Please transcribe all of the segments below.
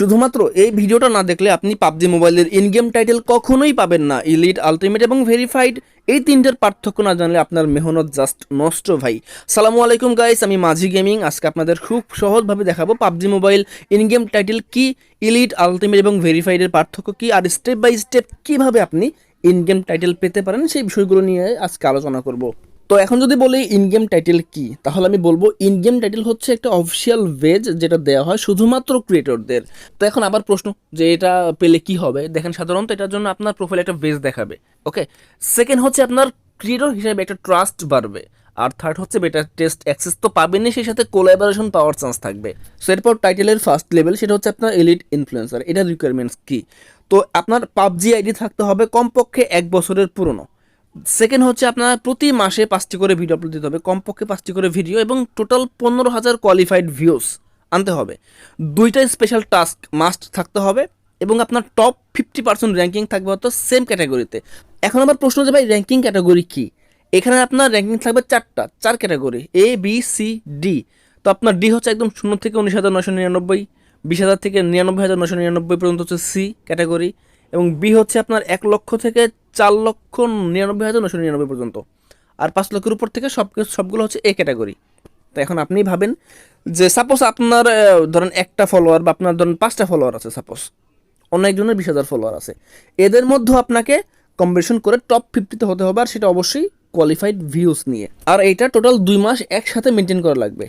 শুধুমাত্র এই ভিডিওটা না দেখলে আপনি পাবজি মোবাইলের ইন গেম টাইটেল কখনোই পাবেন না। ইলিট আলটিমেট এবং ভেরিফাইড এই তিনটের পার্থক্য না জানলে আপনার মেহনত জাস্ট নষ্ট ভাই। সালামু আলাইকুম গাইস আমি মাঝি গেমিং আজকে আপনাদের খুব সহজভাবে দেখাবো PUBG mobile in game title কি ইলিট আলটিমেট এবং ভেরিফাইডের পার্থক্য কি, আর স্টেপ বাই স্টেপ কীভাবে আপনি ইন গেম টাইটেল পেতে পারেন সেই বিষয়গুলো নিয়ে আজকে আলোচনা করব। তো এখন যদি বলি ইন গেম টাইটেল কি, তাহলে আমি বলব ইন গেম টাইটেল হচ্ছে একটা অফিসিয়াল ভেজ যেটা দেওয়া হয় শুধুমাত্র ক্রিয়েটরদের তো এখন আবার প্রশ্ন যে এটা পেলে কি হবে? দেখেন সাধারণত এটার জন্য আপনার প্রোফাইলে একটা ভেজ দেখাবে ওকে সেকেন্ড হচ্ছে আপনার ক্রিয়েটর হিসেবে একটা ট্রাস্ট বাড়বে, আর থার্ড হচ্ছে বেটার টেস্ট অ্যাক্সেস তো পাবেনই, সেই সাথে কোলাবোরেশন পাওয়ার চান্স থাকবে। সো এরপর টাইটেলের ফার্স্ট লেভেল সেটা হচ্ছে আপনার এলিট ইনফ্লুয়েন্সার এটার রিকোয়ারমেন্টস কি? তো আপনার পাবজি আইডি থাকতে হবে কমপক্ষে এক বছরের পুরনো। সেকেন্ড হচ্ছে আপনার প্রতি মাসে পাঁচটি করে ভিডিও আপলোড দিতে হবে। কমপক্ষে পাঁচটি করে ভিডিও এবং টোটাল পনেরো হাজার কোয়ালিফাইড ভিউস আনতে হবে। দুইটা স্পেশাল টাস্ক মাস্ট থাকতে হবে এবং আপনার টপ ফিফটি পার্সেন্ট র্যাঙ্কিং থাকবে হয়তো সেম ক্যাটাগরিতে এখন আবার প্রশ্ন যে ভাই র্যাঙ্কিং ক্যাটাগরি কী? এখানে আপনার র্যাঙ্কিং থাকবে চারটা, চার category A B C D তো আপনার ডি হচ্ছে একদম শূন্য থেকে উনিশ হাজার নশো নিরানব্বই, বিশ হাজার থেকে নিরানব্বই হাজার নশো নিরানব্বই পর্যন্ত হচ্ছে সি ক্যাটাগরি এবং বি হচ্ছে আপনার এক লক্ষ থেকে চার লক্ষ নিরানব্বই হাজার নশো নিরানব্বই পর্যন্ত। আর পাঁচ লক্ষের উপর থেকে সব সবগুলো হচ্ছে এ ক্যাটাগরি তো এখন আপনি ভাবেন যে সাপোজ আপনার ধরেন একটা ফলোয়ার বা আপনার ধরেন পাঁচটা ফলোয়ার আছে সাপোজ অন্য একজনের বিশ হাজার ফলোয়ার আছে। এদের মধ্যে আপনাকে কম্পিটিশন করে টপ ফিফটিতে হতে হবে, আর সেটা অবশ্যই কোয়ালিফাইড ভিউজ নিয়ে। আর এইটা টোটাল দুই মাস একসাথে মেনটেন করা লাগবে।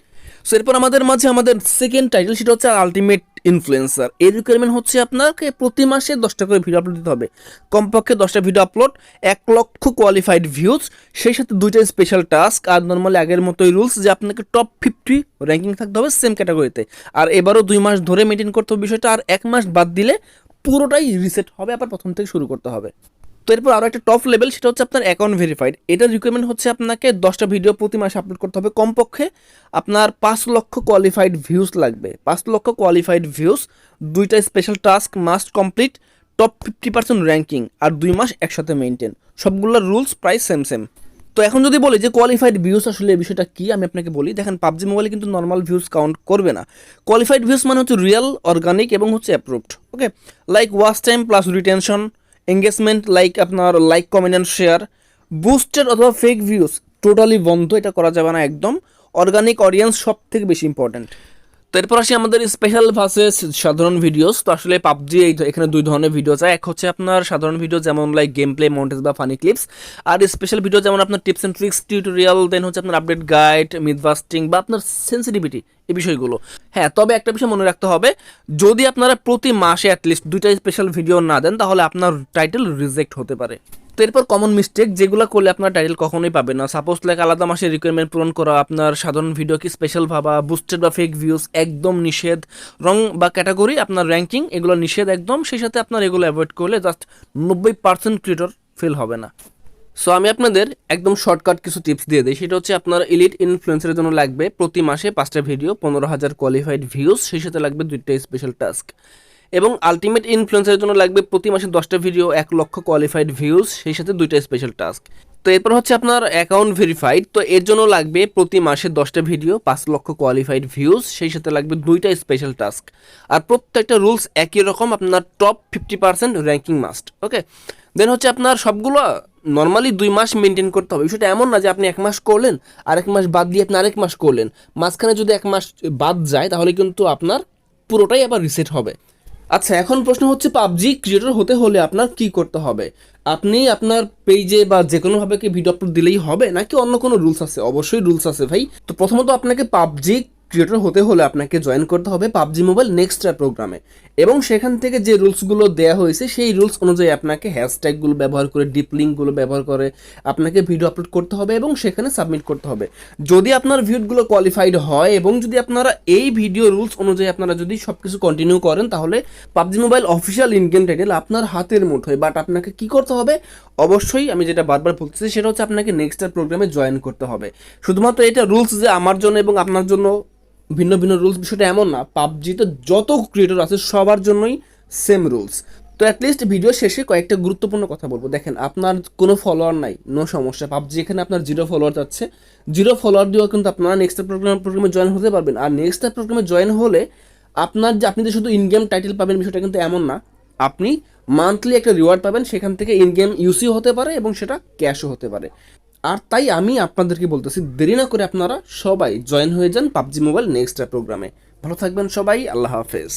সো এরপর আমাদের মাঝে আমাদের সেকেন্ড টাইটেল সেটা হচ্ছে আলটিমেট ইনফ্লুয়েন্সার এর রিকোয়ারমেন্ট হচ্ছে আপনাকে প্রতি মাসে দশটা করে ভিডিও আপলোড দিতে হবে। কমপক্ষে দশটা ভিডিও আপলোড এক লক্ষ কোয়ালিফাইড ভিউজ সেই সাথে দুইটা স্পেশাল টাস্ক আর নর্মালি আগের মতোই রুলস যে আপনাকে টপ ফিফটি র্যাঙ্কিং থাকতে হবে সেম ক্যাটাগরিতে আর এবারও দুই মাস ধরে মেনটেন করতে হবে বিষয়টা, আর এক মাস বাদ দিলে পুরোটাই রিসেট হবে, আবার প্রথম থেকে শুরু করতে হবে। এরপর আরও একটা টপ লেভেল সেটা হচ্ছে আপনার অ্যাকাউন্ট ভেরিফাইড এটার রিকোয়ারমেন্ট হচ্ছে আপনাকে দশটা ভিডিও প্রতি মাসে আপলোড করতে হবে। কমপক্ষে আপনার পাঁচ লক্ষ কোয়ালিফাইড ভিউজ লাগবে। পাঁচ লক্ষ কোয়ালিফাইড ভিউজ দুইটা special task must complete top fifty percent ranking আর দুই মাস একসাথে মেনটেন সবগুলোর রুলস প্রায় সেম সেম তো এখন যদি বলি যে কোয়ালিফাইড ভিউজ আসলে বিষয়টা কি, আমি আপনাকে বলি, দেখেন পাবজি মোবাইলে কিন্তু নর্মাল ভিউজ কাউন্ট করবে না। কোয়ালিফাইড ভিউজ মানে হচ্ছে রিয়েল অর্গানিক এবং হচ্ছে approved okay like watch time plus retention engagement like আপনার like comment and share booster অথবা ফেক ভিউজ টোটালি বন্ধ, এটা করা যাবে না একদম। অর্গানিক অডিয়েন্স সব থেকে বেশি ইম্পর্ট্যান্ট তো এরপর আসি আমাদের স্পেশাল ভার্সেস সাধারণ ভিডিওস তো আসলে পাবজি এই এখানে দুই ধরনের ভিডিও আছে। এক হচ্ছে আপনার সাধারণ ভিডিও যেমন লাইক গেম প্লে মন্টেজ বা ফানি ক্লিপস আর স্পেশাল ভিডিও যেমন আপনার tips and tricks tutorial then হচ্ছে আপনার আপডেট গাইড মিথবাস্টিং বা আপনার সেন্সিটিভিটি এই বিষয়গুলো। হ্যাঁ তবে একটা বিষয় মনে রাখতে হবে, যদি আপনারা প্রতি মাসে অ্যাটলিস্ট দুইটা স্পেশাল ভিডিও না দেন, তাহলে আপনার টাইটেল রিজেক্ট হতে পারে। তো এরপর কমন মিস্টেক যেগুলো করলে আপনার টাইটেল কখনোই পাবেন না। সাপোজ লাইক আলাদা মাসে রিকোয়ারমেন্ট পূরণ করা, আপনার সাধারণ ভিডিও কি স্পেশাল ভাবা বুস্টেড বা ফেক ভিউজ একদম নিষেধ রং বা ক্যাটাগরি আপনার র্যাঙ্কিং এগুলো নিষেধ একদম। সেই সাথে আপনার এগুলো অ্যাভয়েড করলে জাস্ট নব্বই পার্সেন্ট ক্রিয়েটর ফেল হবে না। সো আমি আপনাদের একদম শর্টকাট কিছু টিপস দিয়ে দিই। সেটা হচ্ছে আপনার এলিট ইনফ্লুয়েন্সারের জন্য লাগবে প্রতি মাসে পাঁচটা ভিডিও পনেরো হাজার কোয়ালিফাইড ভিউজ সেই সাথে লাগবে দুইটা স্পেশাল টাস্ক এবং আলটিমেট ইনফ্লুয়েন্সারের জন্য লাগবে প্রতি মাসে দশটা ভিডিও এক লক্ষ কোয়ালিফাইড ভিউজ সেই সাথে দুইটা স্পেশাল টাস্ক তো এরপর হচ্ছে আপনার অ্যাকাউন্ট ভেরিফাইড তো এর জন্য লাগবে প্রতি মাসে দশটা ভিডিও পাঁচ লক্ষ কোয়ালিফাইড ভিউজ সেই সাথে লাগবে দুইটা স্পেশাল টাস্ক আর প্রত্যেকটা রুলস একই রকম, আপনার top fifty percent ranking must okay then হচ্ছে আপনার সবগুলো নর্মালি দুই মাস মেনটেন করতে হবে। বিষয়টা এমন না যে আপনি এক মাস করলেন আর এক মাস বাদ দিয়ে আপনি আরেক মাস করলেন। মাঝখানে যদি এক মাস বাদ যায়, তাহলে কিন্তু আপনার পুরোটাই আবার রিসেট হবে। আচ্ছা এখন প্রশ্ন হচ্ছে পাবজি ক্রিয়েটর হতে হলে আপনার কি করতে হবে? আপনি আপনার পেজে বা যে কোনোভাবে কি ভিডিও আপলোড দিলেই হবে, নাকি অন্য কোনো রুলস আছে? অবশ্যই রুলস আছে ভাই। তো প্রথমত আপনাকে পাবজি ক্রিয়েটর হতে হলে আপনাকে জয়েন করতে হবে পাবজি মোবাইল নেক্সট প্রোগ্রামে এবং সেখান থেকে যে রুলসগুলো দেওয়া হয়েছে, সেই রুলস অনুযায়ী আপনাকে হ্যাশট্যাগুলো ব্যবহার করে ডিপ লিঙ্কগুলো ব্যবহার করে আপনাকে ভিডিও আপলোড করতে হবে এবং সেখানে সাবমিট করতে হবে। যদি আপনার ভিউগুলো কোয়ালিফাইড হয় এবং যদি আপনারা এই ভিডিও রুলস অনুযায়ী আপনারা যদি সব কিছু কন্টিনিউ করেন, তাহলে PUBG mobile official in game title আপনার হাতের মুঠোয়। বাট আপনাকে কি করতে হবে? অবশ্যই আমি যেটা বারবার বলতেছি, সেটা হচ্ছে আপনাকে নেক্সট প্রোগ্রামে জয়েন করতে হবে। শুধুমাত্র এটা রুলস যে আমার জন্য এবং আপনার জন্য ভিন্ন ভিন্ন রুলস বিষয়টা এমন না পাবজিতে যত ক্রিয়েটর আছে সবার জন্যই সেম রুলস তো অ্যাটলিস্ট ভিডিও শেষে কয়েকটা গুরুত্বপূর্ণ কথা বলব। দেখেন, আপনার কোনো ফলোয়ার নাই নো সমস্যা। পাবজি এখানে আপনার জিরো ফলোয়ার যাচ্ছে। জিরো ফলোয়ার দিয়েও কিন্তু আপনারা নেক্সট প্রোগ্রাম প্রোগ্রামে জয়েন হতে পারবেন। আর নেক্সট প্রোগ্রামে জয়েন হলে আপনার যে, আপনি যে শুধু ইন গেম টাইটেল পাবেন বিষয়টা কিন্তু এমন না। আপনি মান্থলি একটা রিওয়ার্ড পাবেন, সেখান থেকে ইন গেম ইউসিও হতে পারে এবং সেটা ক্যাশও হতে পারে। আর তাই আমি আপনাদেরকে বলতেছি, দেরি না করে আপনারা সবাই জয়েন হয়ে যান পাবজি মোবাইল নেক্সট প্রোগ্রামে ভালো থাকবেন সবাই, আল্লাহ হাফেজ।